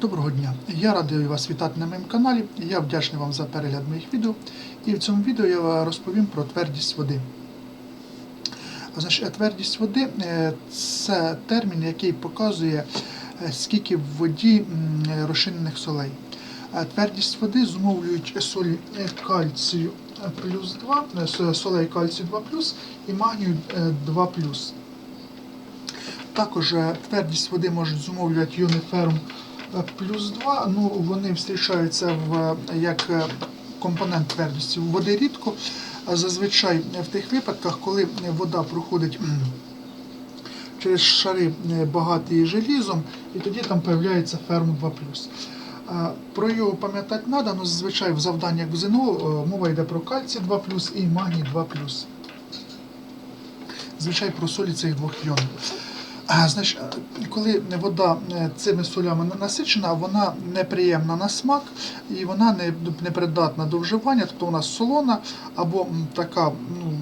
Доброго дня! Я радий вас вітати на моєму каналі. Я вдячний вам за перегляд моїх відео. І в цьому відео я розповім про твердість води. Значить, твердість води е, це термін, який показує, е, скільки в воді розчинених солей. Е, Твердість води зумовлюють солі е, кальцію е, плюс 2, е, солей кальцію 2 плюс і магнію е, 2 плюс. Також е, твердість води можуть зумовлювати іони ферум е, плюс 2. Ну, вони зустрічаються в, е, як е, компонент твердості води рідко. А зазвичай в тих випадках, коли вода проходить через шари е, багаті желізом, і тоді там з'являється ферм 2 Е, Про його пам'ятати треба, але зазвичай в завданнях в ЗНО е, мова йде про кальцій 2 і магній 2 Звичай про солі цих двох іонів. А, е, коли вода е, цими солями на- насичена, вона неприємна на смак і вона не, непридатна до вживання, тобто вона солона або така, ну,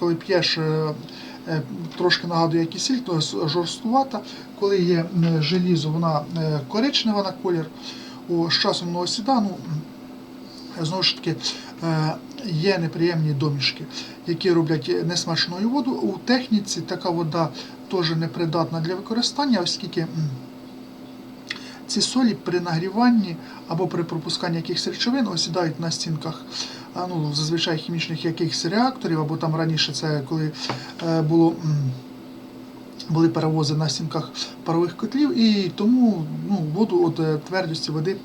коли п'єш, е, е, трошки нагадує кисіль, то жорсткувата. Коли є желізо, вона коричнева на колір. О, з часом воно осіда, ну, знову ж таки, є неприємні домішки, які роблять несмачною воду. У техніці така вода теж непридатна для використання, оскільки ці солі при нагріванні або при пропусканні якихось речовин осідають на стінках ну, зазвичай хімічних якихось реакторів, або там раніше це коли е, було. були перевози на стінках парових котлів, і тому ну, воду від е, твердості води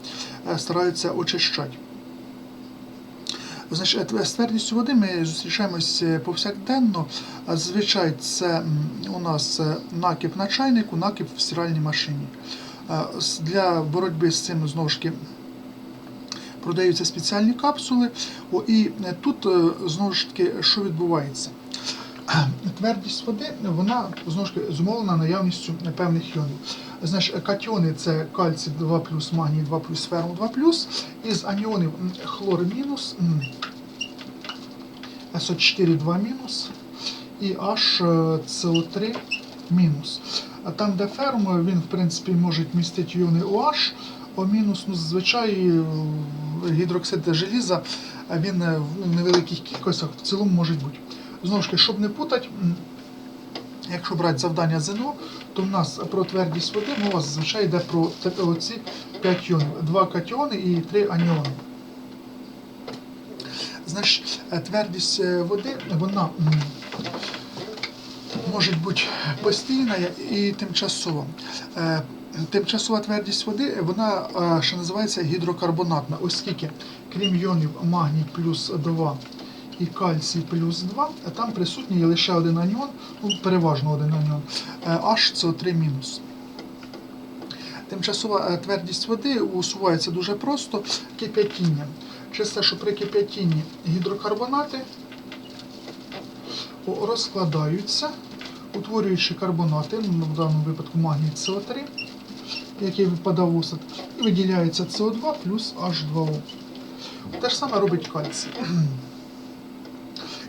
е, стараються очищати. Значить, з твердістю води ми зустрічаємось е, повсякденно. А Зазвичай це у нас е, накип на чайнику, накип в стиральній машині. Для боротьби з цим знову ж таки продаються спеціальні капсули. О, і е, тут знову ж таки, що відбувається? Твердість води вона знову ж таки зумовлена наявністю певних іонів. Значить, катіони це кальцій 2 магній 2 ферум 2 Із аніонів хлор мінус, м, СО4 2 мінус і HCO3 мінус. Там, де ферм, він в принципі може містити іони OH, О мінус, ну, зазвичай е, гідроксид желіза, він е, в невеликих кількостях в цілому може бути. Знову ж таки, щоб не путати, якщо брати завдання ЗНО, то в нас про твердість води мова зазвичай йде про оці 5 іонів. Два катіони і три аніони. Значить, твердість е, води, вона може бути постійна і тимчасова. Е, Тимчасова твердість води, вона ще називається гідрокарбонатна, оскільки крім іонів магній плюс 2 і кальцій плюс 2, а там присутній лише один аніон, ну, переважно один аніон, е, HCO3 мінус. Тимчасова е, твердість води усувається дуже просто кип'ятінням. Те, що при кип'ятінні гідрокарбонати розкладаються, утворюючи карбонати, ну, в даному випадку магній СО3, який випадав в осад, і виділяється СО2 плюс H2O. Те ж саме робить кальцій.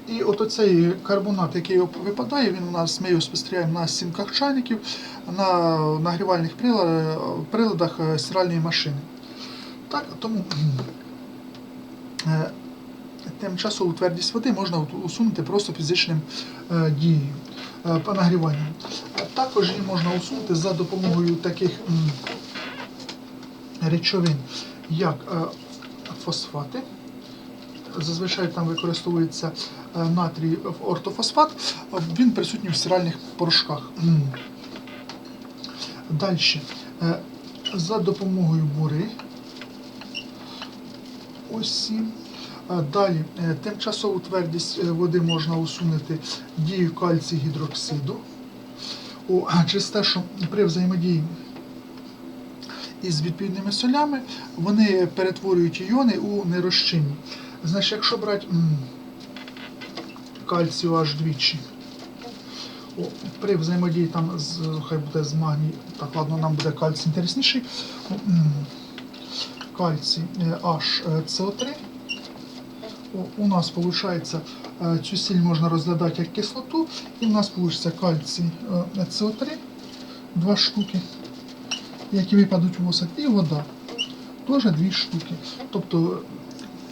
І от оцей карбонат, який випадає, він у нас ми його спостерігаємо на стінках чайників, на нагрівальних приладах е, стиральної машини. Так, тому е, тимчасову твердість води можна усунути просто фізичним е, дією по нагріванню. Також її можна усунути за допомогою таких речовин, як фосфати. Зазвичай там використовується натрій ортофосфат, е, він присутній в стиральних порошках. Далі. Е, За допомогою бури. Е, Далі е, тимчасову твердість е, води можна усунути дією кальцій гідроксиду. Через те, що при взаємодії із відповідними солями вони перетворюють іони у нерозчинні. Значить, якщо брати кальцію аж двічі, о, при взаємодії там з, хай буде з магній, так ладно, нам буде кальцій інтересніший. Кальцій е, HCO3. О, У нас виходить, цю сіль можна розглядати як кислоту, і в нас вийде кальцій е, СО3, два штуки. які випадуть в осад, і вода. Теж дві штуки. Тобто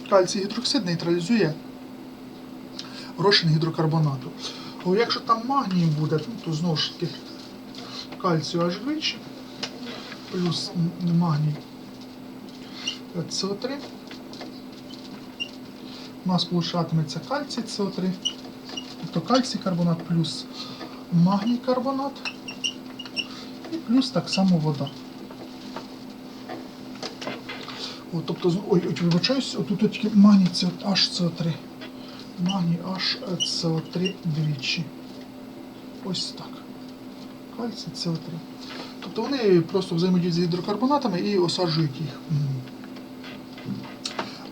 кальцій гідроксид нейтралізує розчин гідрокарбонату. О, якщо там магній буде, ну, то знову ж таки кальцію аж двічі, плюс магній СО3. У нас получатиметься кальцій СО3. Тобто кальцій карбонат плюс магній карбонат і плюс так само вода. О, тобто, ой, вибачаюсь, отут от тільки магній от HCO3. Магній HCO3 двічі. Ось так. Кальцій СО3. Тобто вони просто взаємодіють з гідрокарбонатами і осаджують їх.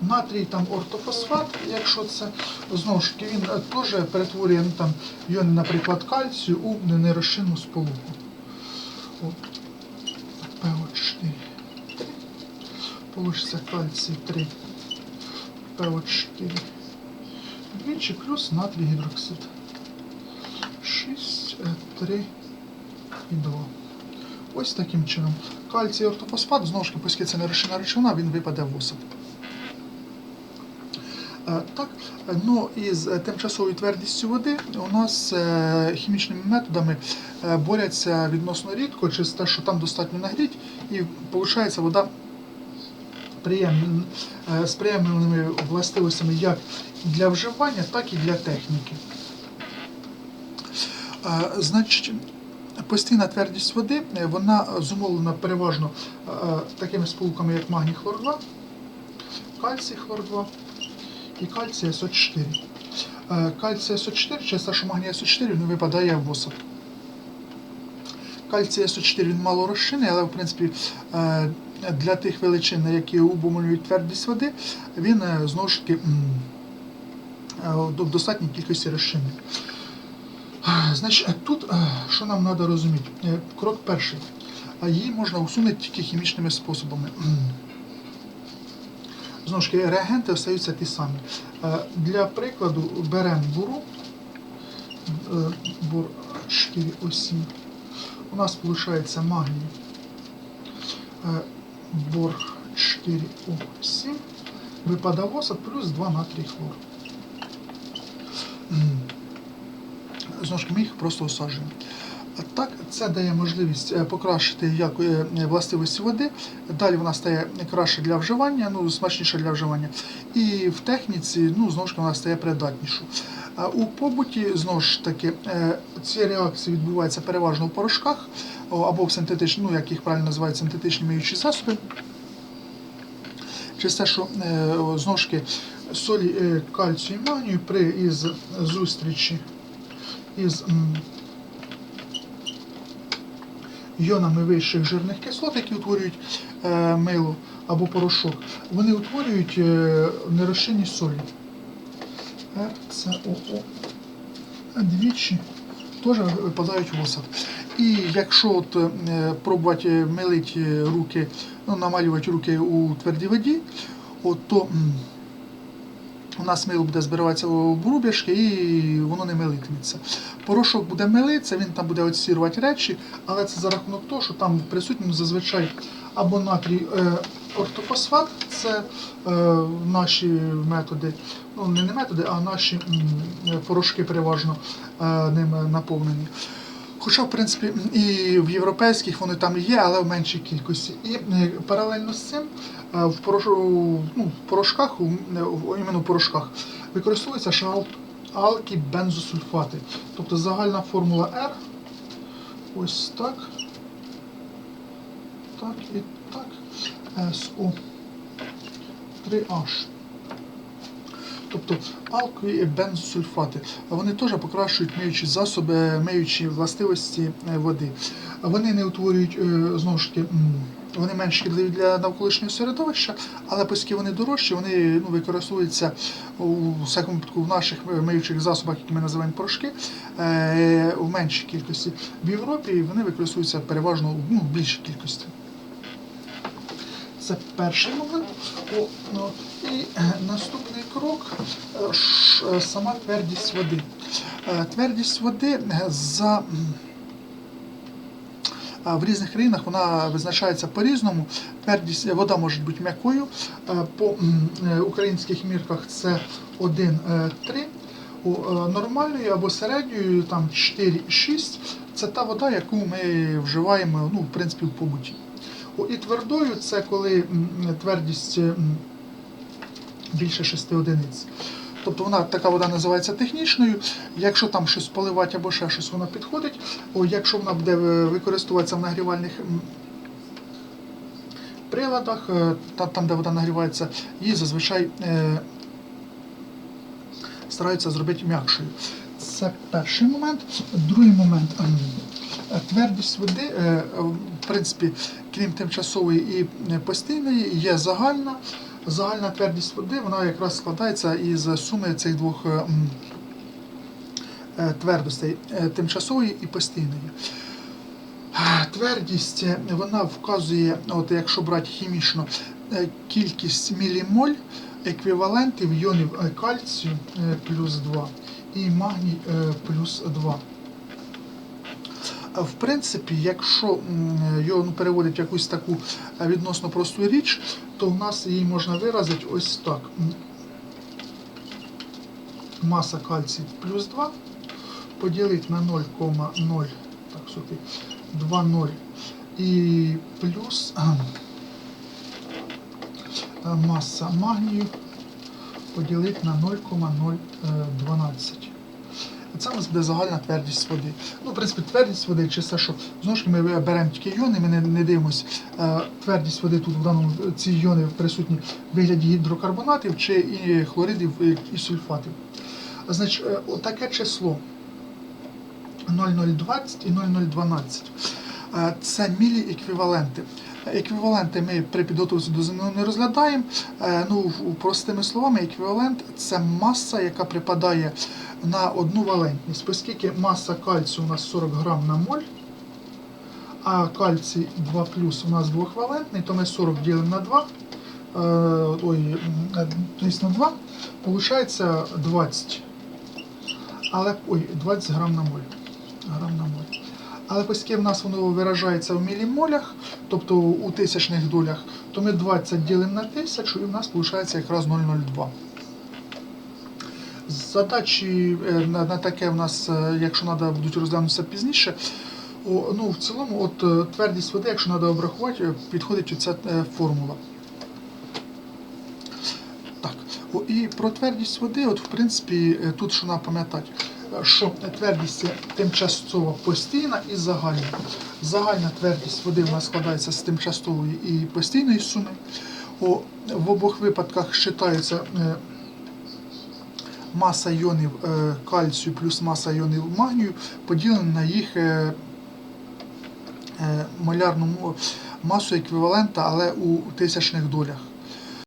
Натрій там ортофосфат, якщо це знову ж таки він е, теж перетворює ну, там йони, наприклад, кальцію у нерозчинну сполуку. От. ПО4. Получиться кальцій 3. ПО4. Двічі плюс натрій гідроксид. 6, 3 і 2. Ось таким чином. Кальцій ортофосфат, знову ж таки, оскільки це не розчинна речовина, він випаде в осад. Е, Так, е, ну і з е, тимчасовою твердістю води у нас е, хімічними методами е, борються відносно рідко через те, що там достатньо нагріть, і виходить вода е, з приємними властивостями як для вживання, так і для техніки. Е, Значить, постійна твердість води е, вона зумовлена переважно е, такими сполуками, як магній хлор 2, кальцій хлор 2 і кальцій СО4. Е, Кальцій СО4, через те, що магній СО4 він випадає в осад. Кальцій СО4 він мало розчинний, але в принципі е, для тих величин, які обумовлюють твердість води, він е, знову ж таки е, в достатній кількості розчинний. Е, Значить, е, тут що нам треба розуміти? Крок перший. Її можна усунути тільки хімічними способами. Знову ж таки, реагенти остаються ті самі. Для прикладу беремо буру, бур 4О7. У нас виходить магній бор 4О7, випадає осад плюс 2 натрій хлор. Знову ми їх просто осаджуємо. Так, це дає можливість е, покращити як е, властивості води. Далі вона стає краще для вживання, ну смачніше для вживання. І в техніці, ну знову ж вона стає придатнішою. А у побуті знову ж таки е, ці реакції відбуваються переважно в порошках або в синтетичні, ну як їх правильно називають, синтетичні миючі засоби. Через те, що е, знову ж таки солі е, кальцію і магнію при із зустрічі із м, іонами вищих жирних кислот, які утворюють мило або порошок, вони утворюють е, нерозчинні солі. РЦОО двічі теж випадають в осад. І якщо от, е, пробувати милити руки, ну, намалювати руки у твердій воді, от, то у нас мило буде збиратися в брубяшки і воно не милитиметься. Порошок буде милитися, він там буде отсірувати речі, але це за рахунок того, що там присутньо зазвичай або натрій е, ортофосфат, це е, наші методи, ну не, не методи, а наші порошки переважно е, ними наповнені. Хоча, в принципі, і в європейських вони там є, але в меншій кількості. І е, паралельно з цим е, ну, в порошках, е, іменно в порошках, використовуються ще ал- алкібензосульфати. Тобто загальна формула R. Ось так. Так і. СО. 3H. Тобто алко і бензосульфати. Вони теж покращують миючі засоби, миючі властивості е, води. Вони не утворюють е, знову ж таки. Вони менш шкідливі для навколишнього середовища, але оскільки вони дорожчі, вони ну, використовуються у всякому випадку в наших е, миючих засобах, які ми називаємо порошки, у меншій кількості. В Європі вони використовуються переважно ну, в більшій кількості. Це перший момент. О, ну, і е, наступний крок е, е, сама твердість води. Твердість води за в різних країнах вона визначається по-різному. Твердість вода може бути м'якою. По українських мірках це 1,3. У е, нормальної або середньої там 4-6 це та вода, яку ми вживаємо ну, в принципі, в побуті. І твердою це коли твердість більше 6 одиниць. Тобто вона така вода називається технічною. Якщо там щось поливати або ще щось, вона підходить. О, якщо вона буде е, використовуватися в нагрівальних приладах, е, та- там, де вода нагрівається, її зазвичай е, стараються зробити м'якшою. Це перший момент. Другий момент. Твердість води, в принципі, крім тимчасової і е, постійної, є загальна. Загальна твердість води вона якраз складається із суми цих двох е, е, твердостей тимчасової і постійної. Твердість вона вказує, от якщо брати хімічно, кількість мілімоль еквівалентів йонів е, кальцію плюс 2 і магній плюс 2. В принципі, якщо його ну, переводить в якусь таку е, відносно просту річ, то в нас її можна виразити ось так. Маса кальцію плюс 2 поділити на 0,0 так, сюди, 2,0 і плюс маса магнію поділити на 0,012. У нас буде загальна твердість води. Ну, в принципі, твердість води, чи все, що знову ж ми беремо тільки йони, ми не, не дивимося. Е, твердість води тут в даному ці йони присутні в вигляді гідрокарбонатів чи і хлоридів і, сульфатів. Значить, е, таке число 0020 і 0012. Е, Це міліеквіваленти. Еквіваленти ми при підготовці до ЗНО не розглядаємо. Е, Ну, простими словами, еквівалент це маса, яка припадає на одну валентність. Оскільки маса кальцію у нас 40 грам на моль, а кальцій 2 у нас двохвалентний, то ми 40 ділимо на 2, е, ой, тобто на 2, виходить 20. Але, ой, 20 грам на моль. Грам на моль. Але оскільки в нас воно виражається в мілімолях, тобто у тисячних долях, то ми 20 ділимо на тисячу і в нас виходить якраз 0,02. Задачі е, на, на таке в нас, е, якщо треба, будуть розглянутися пізніше. О, ну, в цілому, от е, твердість води, якщо треба обрахувати, підходить оця формула. Так, о, і про твердість води, от в принципі, тут що треба пам'ятати, що твердість тимчасово постійна і загальна. Загальна твердість води в нас складається з тимчасової і постійної суми. О, в обох випадках вважається е, маса іонів е, кальцію плюс маса іонів магнію поділена на їх е, е, молярну мо- масу еквівалента, але у тисячних долях.